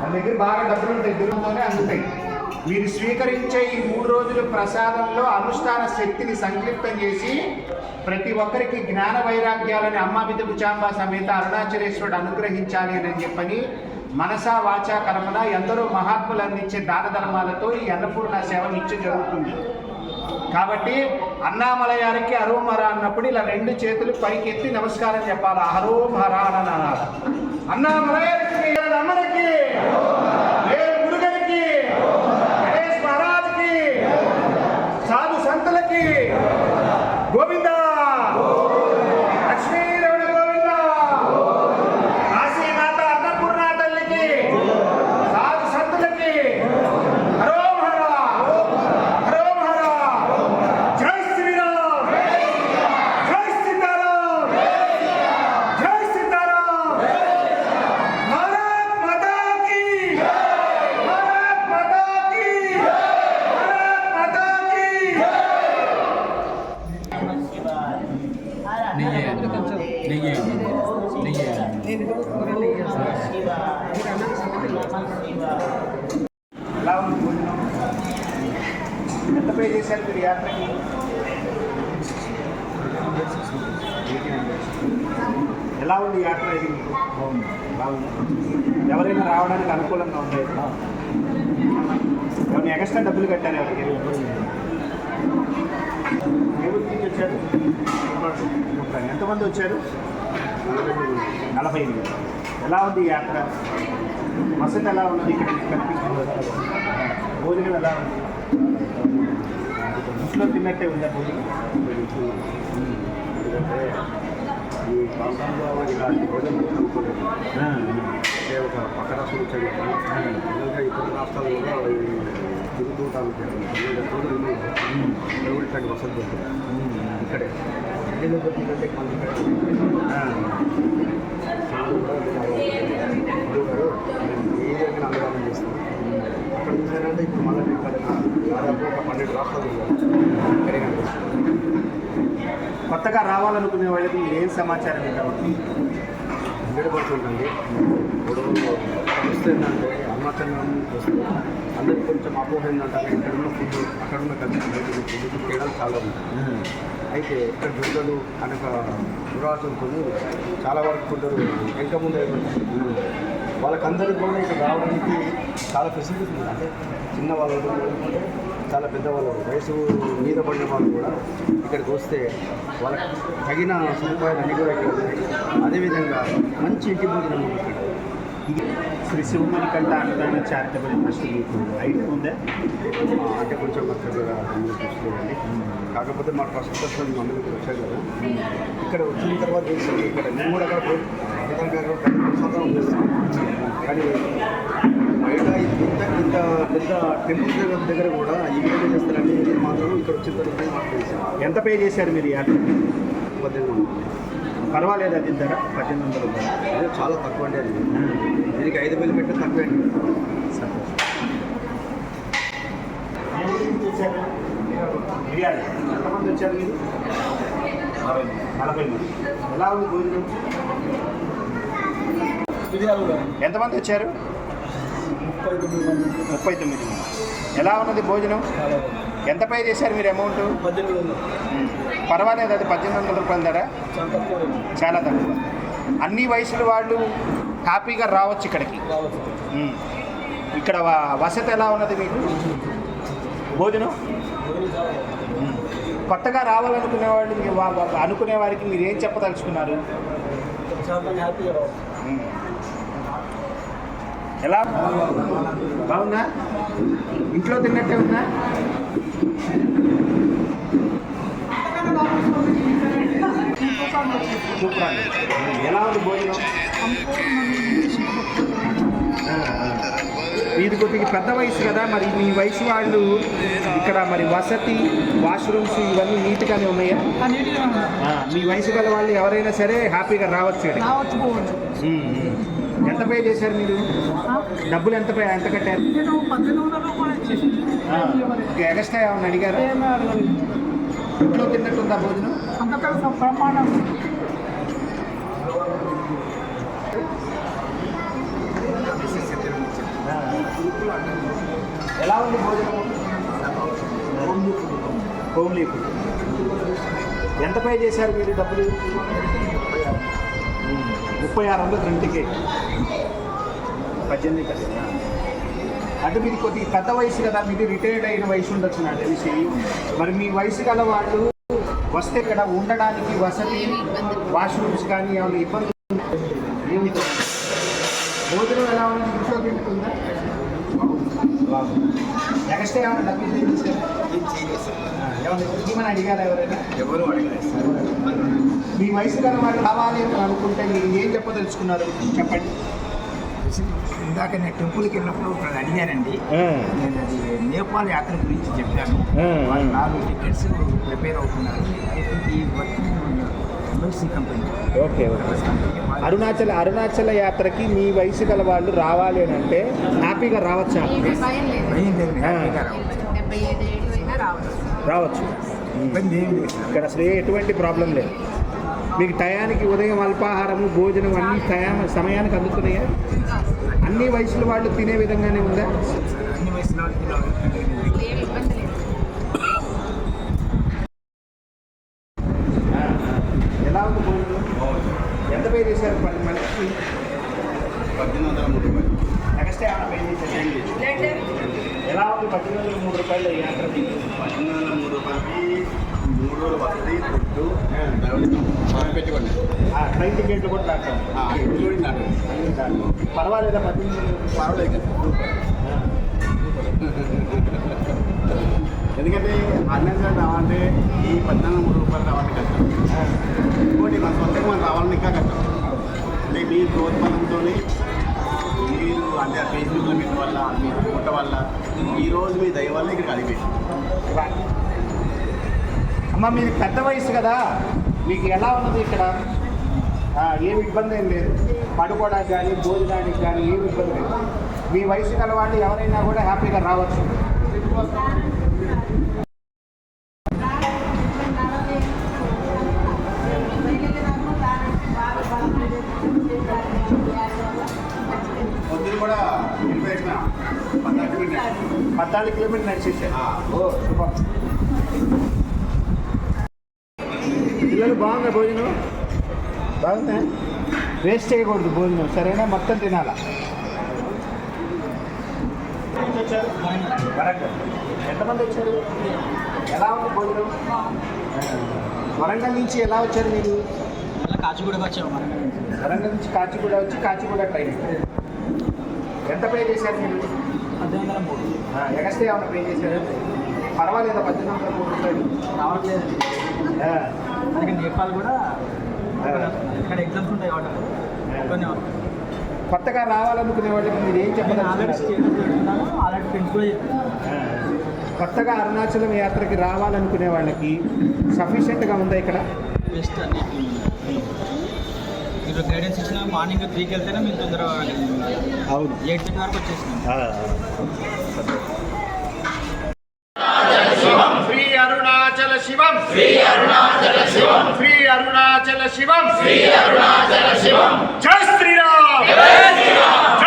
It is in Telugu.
మన దగ్గర బాగా డబ్బులు ఉంటాయి దుర్గంతోనే అందుతాయి. మీరు స్వీకరించే ఈ మూడు రోజులు ప్రసాదంలో అనుష్ఠాన శక్తిని సంక్లిప్తం చేసి ప్రతి ఒక్కరికి జ్ఞాన వైరాగ్యాలని అమ్మాబిద కుచాంబ సమేత అరుణాచలేశ్వరుడు అనుగ్రహించాలి అని చెప్పని మనసా వాచా కర్మన ఎందరో మహాత్ములు అందించే దాన ధర్మాలతో ఈ అన్నపూర్ణ సేవ ఇచ్చి జరుగుతుంది. కాబట్టి అన్నామలయానికి అరోమరా అన్నప్పుడు ఇలా రెండు చేతులు పైకెత్తి నమస్కారం చెప్పాలి. అహరోం అని అనాలి అన్నామలయానికి నెయ్యి నెయ్యి ఎలా ఉంది భోజనం ఎంత పే చేశారు మీరు యాత్రకి ఎలా ఉంది యాత్ర ఇది బాగుంది బాగుంది ఎవరైనా రావడానికి అనుకూలంగా ఉండేది ఏమైనా ఎక్స్ట్రా డబ్బులు కట్టారు ఎవరికి ఏ వచ్చారు? ఎంతమంది వచ్చారు? నలభై ఎనిమిది. ఎలా ఉంది యాత్ర? వసతి ఎలా ఉన్నది ఇక్కడ కనిపిస్తుంది. భోజనం ఎలా ఉంది? ఇంట్లో తిన్నట్టే ఉందా భోజనం? ఎందుకంటే ఈ ప్రాంతంలో ఇలాంటి భోజనం అనుకోలేదు ఒక పక్క రాష్ట్రం వచ్చాయి ఇతర రాష్ట్రాలు కూడా ఇట్లాంటి వసతి ఇక్కడే. ఏ అక్కడ చూసానంటే ఇప్పుడు మళ్ళీ ఇక్కడ దాదాపు ఒక పన్నెండు రాష్ట్రాలు ఇక్కడే కొత్తగా రావాలనుకునే వాళ్ళకి ఏం సమాచారం ఇవ్వాలి హండ్రెడ్ పర్సెంట్ అండి ఇప్పుడు వస్తే ఏంటంటే అందరికి కొంచెం అపోహ ఏంటంటే ఇక్కడ ఉన్న ఫుడ్ అక్కడ ఉన్న కలిసి బయట ఫుడ్ చాలా ఉంటుంది అయితే ఇక్కడ దుర్గలు అనేక దురాశలతో చాలా వరకు కొందరు వెనక ముందు వాళ్ళకందరికీ కూడా ఇక్కడ రావడానికి చాలా ఫెసిలిటీస్ ఉంది అంటే చిన్న వాళ్ళు చాలా పెద్దవాళ్ళు వయసు మీద పడిన వాళ్ళు కూడా ఇక్కడికి వస్తే వాళ్ళకి తగిన సదుపాయాలు అన్నీ కూడా ఇక్కడ ఉన్నాయి. అదేవిధంగా మంచి ఇంటి భోజనం ఇక్కడ. ఇది శ్రీ శివమణి కంట అన్నదాన చారిటబుల్ ట్రస్ట్ మీకు ఐడియా ఉందా అంటే కొంచెం కొత్తగా చూసుకోండి కాకపోతే మా ట్రస్ట్ తరఫున మందులకు వచ్చారు కదా ఇక్కడ వచ్చిన తర్వాత తెలిసింది ఇక్కడ నేను కూడా కానీ బయట ఇంత ఇంత పెద్ద టెంపుల్ దగ్గర కూడా ఈ విధంగా చేస్తారని మాత్రం ఇక్కడ వచ్చిన తర్వాత ఎంత పే చేశారు మీరు యాత్ర పద్దెనిమిది. పర్వాలేదు అది ధర పద్దెనిమిది వందల రూపాయలు అదే చాలా తక్కువ అండి అది. దీనికి ఐదు వేలు పెట్టి తక్కువ అండి. ఎంతమంది వచ్చారు? మీరు నలభై మంది. ఎలా ఉంది భోజనం ఎంతమంది వచ్చారు ముప్పై తొమ్మిది మంది. ఎలా ఉన్నది భోజనం? ఎంత పే చేశారు మీరు అమౌంట్? పర్వాలేదు అది పద్దెనిమిది వందల రూపాయల ధర. చాలా తక్కువ అన్ని వయసుల వాళ్ళు హ్యాపీగా రావచ్చు ఇక్కడికి. ఇక్కడ వసతి ఎలా ఉన్నది మీకు? భోజనం. కొత్తగా రావాలనుకునే వాళ్ళు అనుకునే వారికి మీరు ఏం చెప్పదలుచుకున్నారు. ఎలా? బాగుందా? ఇంట్లో తిన్నట్టే ఉందా? ఎలా ఉంది భోజనం ఇది కొద్దిగా పెద్ద వయసు కదా మరి మీ వయసు వాళ్ళు ఇక్కడ మరి వసతి వాష్రూమ్స్ ఇవన్నీ నీట్గానే ఉన్నాయా మీ వయసు గల వాళ్ళు ఎవరైనా సరే హ్యాపీగా రావచ్చు. రావచ్చు. ఎంత పే చేశారు మీరు? డబ్బులు ఎంత పే ఎంత కట్టారు? ఎగస్ట్రా ఏమన్నా అడిగారు? ఇంట్లో తిన్నట్టుందా భోజనం? ప్రమాణం ఎలా ఉంది భోజనం? హోమ్లీ ఎంత పే చేశారు మీరు డబ్బులు? ముప్పై ఆరు వందలు రెండు టికెట్. పద్దెనిమిది పద్దెనిమిది అంటే మీది కొద్దిగా పెద్ద వయసు కదా మీది రిటైర్డ్ అయిన వయసు ఉండొచ్చు నాకు తెలిసి. మరి మీ వయసు గల వాళ్ళు వస్తే ఇక్కడ ఉండడానికి వసతి వాష్రూమ్స్ కానీ ఏమైనా ఇబ్బంది? ఏమిటో భోజనం ఎలా ఉంది? ఇంట్లో తింటుందా నెక్స్ట్ ఏమైనా డబ్బులు ఇవ్వమని అడిగారా ఎవరైనా? ఎవరు అడగలేదు. మీ వయసు వాళ్ళు కావాలి అని అనుకుంటే మీరు ఏం చెప్పదలుచుకున్నారు? చెప్పండి. ఇందాక నేను టెంపుల్కి వెళ్ళినప్పుడు ఒకరు అడిగారండి. నేను అది నేపాల్ యాత్ర గురించి చెప్పాను. వాళ్ళు నాలుగు టికెట్స్ ప్రిపేర్ అవుతున్నారు. ఈ MLC company okay Arunachal Arunachala యాత్రకి మీ వయసు గల వాళ్ళు రావాలి అని అంటే హ్యాపీగా రావచ్చా? భయం లేదు. హ్యాపీగా రావచ్చు. రావచ్చు. ఇక్కడ అసలు ఏ ఎటువంటి ప్రాబ్లం లేదు. మీకు టయానికి ఉదయం అల్పాహారము భోజనం అన్ని టయా సమయానికి అందుతున్నాయా? అన్ని వయసుల వాళ్ళు తినే విధంగానే ఉందా? అన్ని వయసులో వాళ్ళకి ఇలా ఉంటుంది. ఏమి ఇబ్బంది లేదు ఎలా ఉంది భోజనం ఎంత పే చేశారు పది మందికి పద్దెనిమిది వందల మూడు రూపాయలు నెక్స్ట్ ఏమైనా పే చేశారు ఎలా ఉంది పద్దెనిమిది వందల మూడు రూపాయలు ఈ యాత్ర మీకు? పద్దెనిమిది వందల మూడు రూపాయలకి వసతి ఫుడ్ పెట్టుకోండి. ట్రైన్ టికెట్లు కూడా నాటు అన్ని దాంట్లో. పర్వాలేదా? పర్వాలేదు కదా. ఎందుకంటే అన్నెసరి రావాలంటే ఈ పద్నాలుగు మూడు రూపాయలు రావాలంటే కష్టం. ఇంకోటి మన సొంతంగా మనం రావాలని ఇంకా కష్టం. అంటే మీ ప్రోత్సాహంతో మీరు అంటే ఫేస్బుక్లో మీ వల్ల మీ ఫోటో వల్ల ఈ రోజు మీ దయ వల్ల ఇక్కడికి అడిగిపోయింది అమ్మ మీది పెద్ద వయసు కదా. మీకు ఎలా ఉన్నది ఇక్కడ? ఏమి ఇబ్బంది ఏం లేదు. పడుకోవడానికి కానీ భోజనానికి కానీ ఏమి ఇబ్బంది లేదు. మీ వయసు గల వాళ్ళు ఎవరైనా కూడా హ్యాపీగా రావచ్చు. పొద్దున కూడా వెళ్ళిపోయిన పద్నాలుగు కిలోమీటర్ నడిచేసారు ఆ. ఓ శుభం పిల్లలు బాగుందా భోజనం బాగుందా వేస్ట్ చేయకూడదు భోజనం. సరేనా మొత్తం తినాలా? ఎంతమంది వచ్చారు? ఎలా ఉంది భోజనం? వరంగల్ నుంచి ఎలా వచ్చారు మీరు? అలా కాచిగూడకి వచ్చాము వరంగల్ నుంచి కాచిగూడ వచ్చి కాచిగూడ ట్రైన్. ఎంత పే చేశారు మీరు? పద్దెనిమిది వందల మూడు. ఎగస్టే ఏమైనా పే చేశారు? పర్వాలేదా పద్దెనిమిది వందల మూడు రూపాయలు? రావట్లేదండి. ఆ, అలాగే నేపాల్ కూడా ఇక్కడ ఎగ్జామ్స్ ఉంటాయి కాబట్టి కొన్ని కొత్తగా రావాలనుకునే వాళ్ళకి మీరు ఏం నేను ఆల్రెడీ ఫ్రెండ్స్ కూడా కొత్తగా అరుణాచలం యాత్రకి రావాలనుకునే వాళ్ళకి సఫిషియెంట్గా ఉందా ఇక్కడ? బెస్ట్ అన్ని మీరు గైడెన్స్ ఇచ్చిన మార్నింగ్ త్రీకి వెళ్తేనే మేము తొందరగా అవును. ఎయిట్ థర్టీ వరకు వచ్చేసినాం శ్రీ అరుణాచల శివం. శ్రీ అరుణాచల శివం. శ్రీ అరుణాచల శివం. శ్రీ అరుణాచల శివం. జై శ్రీరామ్. జై సీతారాం